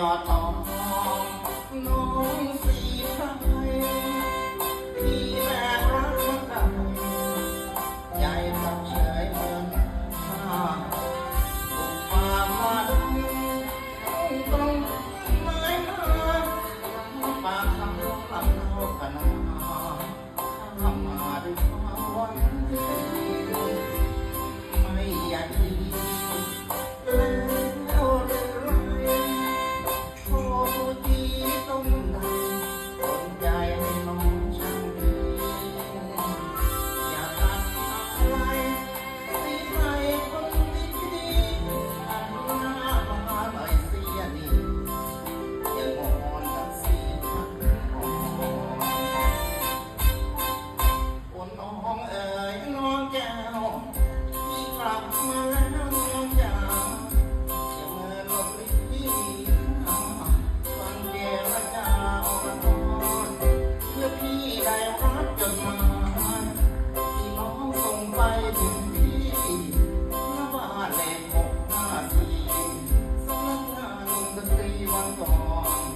ยอดทองน้องสี 光芒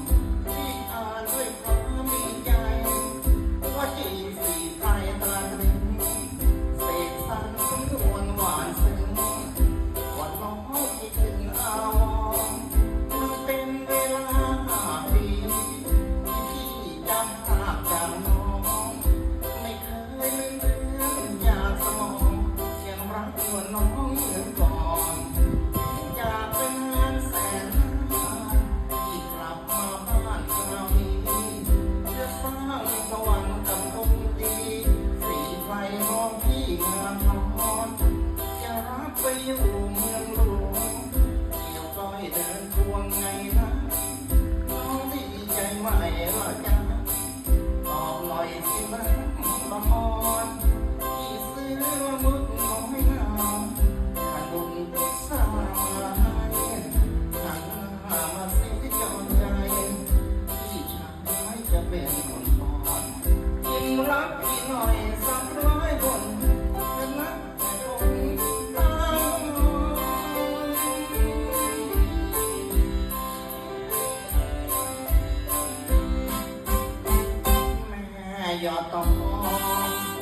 รักพี่หน่อยสักร้อยคนเป็นนัแต่ผมตามแม่ยอดต้อง